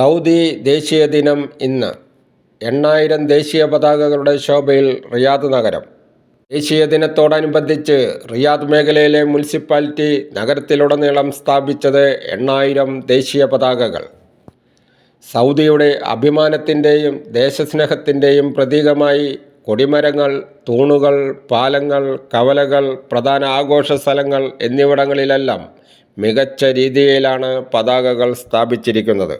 Saudi ദേശീയ ദിനം ഇന്ന്. എണ്ണായിരം ദേശീയ പതാകകളുടെ ശോഭയിൽ റിയാദ് നഗരം. ദേശീയ ദിനത്തോടനുബന്ധിച്ച് റിയാദ് മേഖലയിലെ മുനിസിപ്പാലിറ്റി നഗരത്തിലുടനീളം സ്ഥാപിച്ചത് എണ്ണായിരം ദേശീയ പതാകകൾ. സൗദിയുടെ അഭിമാനത്തിന്റെയും ദേശസ്നേഹത്തിന്റെയും പ്രതീകമായി കൊടിമരങ്ങൾ തൂണുകൾ പാലങ്ങൾ കവലകൾ പ്രധാന ആഘോഷ സ്ഥലങ്ങൾ എന്നിവിടങ്ങളിലെല്ലാം മികച്ച രീതിയിലാണ് പതാകകൾ സ്ഥാപിച്ചിരിക്കുന്നത്.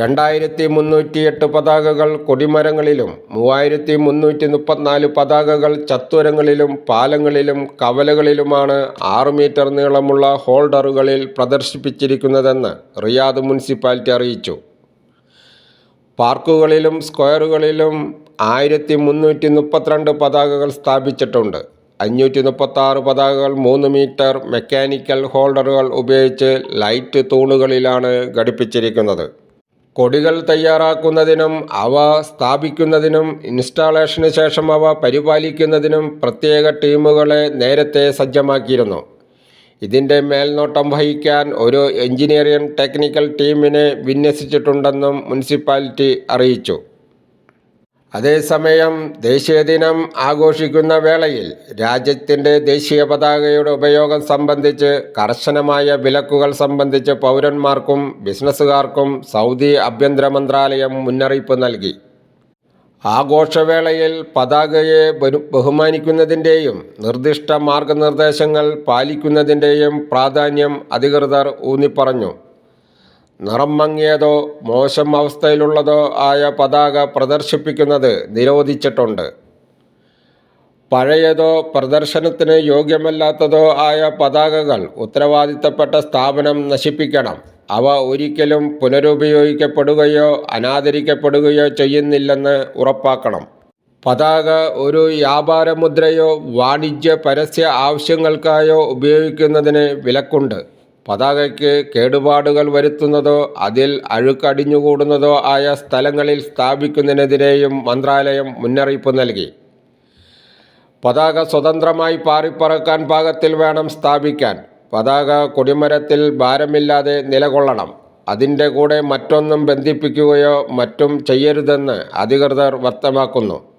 രണ്ടായിരത്തി മുന്നൂറ്റിയെട്ട് പതാകകൾ കൊടിമരങ്ങളിലും മൂവായിരത്തി മുന്നൂറ്റി മുപ്പത്തിനാല് പതാകകൾ ചത്വരങ്ങളിലും പാലങ്ങളിലും കവലകളിലുമാണ് ആറ് മീറ്റർ നീളമുള്ള ഹോൾഡറുകളിൽ പ്രദർശിപ്പിച്ചിരിക്കുന്നതെന്ന് റിയാദ് മുനിസിപ്പാലിറ്റി അറിയിച്ചു. പാർക്കുകളിലും സ്ക്വയറുകളിലും ആയിരത്തി മുന്നൂറ്റി മുപ്പത്തിരണ്ട് പതാകകൾ സ്ഥാപിച്ചിട്ടുണ്ട്. അഞ്ഞൂറ്റി മുപ്പത്താറ് പതാകകൾ മൂന്ന് മീറ്റർ മെക്കാനിക്കൽ ഹോൾഡറുകൾ ഉപയോഗിച്ച് ലൈറ്റ് തൂണുകളിലാണ് ഘടിപ്പിച്ചിരിക്കുന്നത്. കൊടികൾ തയ്യാറാക്കുന്നതിനും അവ സ്ഥാപിക്കുന്നതിനും ഇൻസ്റ്റാളേഷന് ശേഷം അവ പരിപാലിക്കുന്നതിനും പ്രത്യേക ടീമുകളെ നേരത്തെ സജ്ജമാക്കിയിരുന്നു. ഇതിന്റെ മേൽനോട്ടം വഹിക്കാൻ ഒരു എഞ്ചിനീയറിംഗ് ടെക്നിക്കൽ ടീമിനെ വിന്യസിച്ചിട്ടുണ്ടെന്നും മുനിസിപ്പാലിറ്റി അറിയിച്ചു. അതേസമയം ദേശീയദിനം ആഘോഷിക്കുന്ന വേളയിൽ രാജ്യത്തിന്റെ ദേശീയ പതാകയുടെ ഉപയോഗം സംബന്ധിച്ച് കർശനമായ വിലക്കുകൾ സംബന്ധിച്ച് പൗരന്മാർക്കും ബിസിനസ്സുകാർക്കും സൗദി ആഭ്യന്തര മന്ത്രാലയം മുന്നറിയിപ്പ് നൽകി. ആഘോഷവേളയിൽ പതാകയെ ബഹുമാനിക്കുന്നതിന്റെയും നിർദ്ദിഷ്ട മാർഗനിർദ്ദേശങ്ങൾ പാലിക്കുന്നതിന്റെയും പ്രാധാന്യം അധികൃതർ ഊന്നിപ്പറഞ്ഞു. നിറം മങ്ങിയതോ മോശം അവസ്ഥയിലുള്ളതോ ആയ പതാക പ്രദർശിപ്പിക്കുന്നത് നിരോധിച്ചിട്ടുണ്ട്. പഴയതോ പ്രദർശനത്തിന് യോഗ്യമല്ലാത്തതോ ആയ പതാകകൾ ഉത്തരവാദിത്തപ്പെട്ട സ്ഥാപനം നശിപ്പിക്കണം. അവ ഒരിക്കലും പുനരുപയോഗിക്കപ്പെടുകയോ അനാദരിക്കപ്പെടുകയോ ചെയ്യുന്നില്ലെന്ന് ഉറപ്പാക്കണം. പതാക ഒരു വ്യാപാരമുദ്രയോ വാണിജ്യ പരസ്യ ആവശ്യങ്ങൾക്കായോ ഉപയോഗിക്കുന്നതിന് വിലക്കുണ്ട്. പതാകയ്ക്ക് കേടുപാടുകൾ വരുത്തുന്നതോ അതിൽ അഴുക്കടിഞ്ഞുകൂടുന്നതോ ആയ സ്ഥലങ്ങളിൽ സ്ഥാപിക്കുന്നതിനെതിരെയും മന്ത്രാലയം മുന്നറിയിപ്പ് നൽകി. പതാക സ്വതന്ത്രമായി പാറിപ്പറക്കാൻ പാകത്തിൽ വേണം സ്ഥാപിക്കാൻ. പതാക കൊടിമരത്തിൽ ഭാരമില്ലാതെ നിലകൊള്ളണം. അതിന്റെ കൂടെ മറ്റൊന്നും ബന്ധിപ്പിക്കുകയോ മറ്റും ചെയ്യരുതെന്ന് അധികൃതർ വ്യക്തമാക്കുന്നു.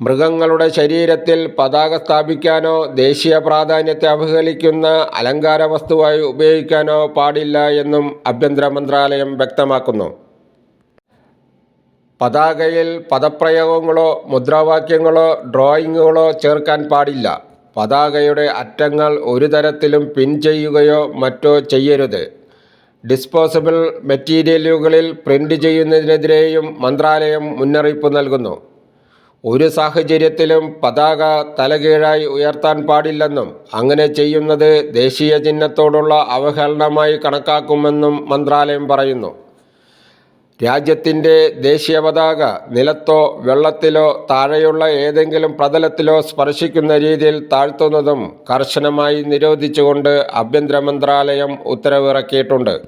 മൃഗങ്ങളുടെ ശരീരത്തിൽ പതാക സ്ഥാപിക്കാനോ ദേശീയ പ്രാധാന്യത്തെ അവഹേളിക്കുന്ന അലങ്കാര വസ്തുവായി ഉപയോഗിക്കാനോ പാടില്ല എന്നും ആഭ്യന്തര മന്ത്രാലയം വ്യക്തമാക്കുന്നു. പതാകയിൽ പദപ്രയോഗങ്ങളോ മുദ്രാവാക്യങ്ങളോ ഡ്രോയിങ്ങുകളോ ചേർക്കാൻ പാടില്ല. പതാകയുടെ അറ്റങ്ങൾ ഒരു തരത്തിലും പിൻ ചെയ്യുകയോ മറ്റോ ചെയ്യരുത്. ഡിസ്പോസബിൾ മെറ്റീരിയലുകളിൽ പ്രിന്റ് ചെയ്യുന്നതിനെതിരെയും മന്ത്രാലയം മുന്നറിയിപ്പ് നൽകുന്നു. ഒരു സാഹചര്യത്തിലും പതാക തലകീഴായി ഉയർത്താൻ പാടില്ലെന്നും അങ്ങനെ ചെയ്യുന്നത് ദേശീയ ചിഹ്നത്തോടുള്ള അവഹേളനമായി കണക്കാക്കുമെന്നും മന്ത്രാലയം പറയുന്നു. രാജ്യത്തിന്റെ ദേശീയ പതാക നിലത്തോ വെള്ളത്തിലോ താഴെയുള്ള ഏതെങ്കിലും പ്രതലത്തിലോ സ്പർശിക്കുന്ന രീതിയിൽ താഴ്ത്തുന്നതും കർശനമായി നിരോധിച്ചുകൊണ്ട് ആഭ്യന്തര മന്ത്രാലയം ഉത്തരവിറക്കിയിട്ടുണ്ട്.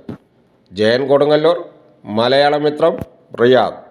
ജയൻ കൊടുങ്ങല്ലൂർ മലയാളമിത്രം റിയാദ്.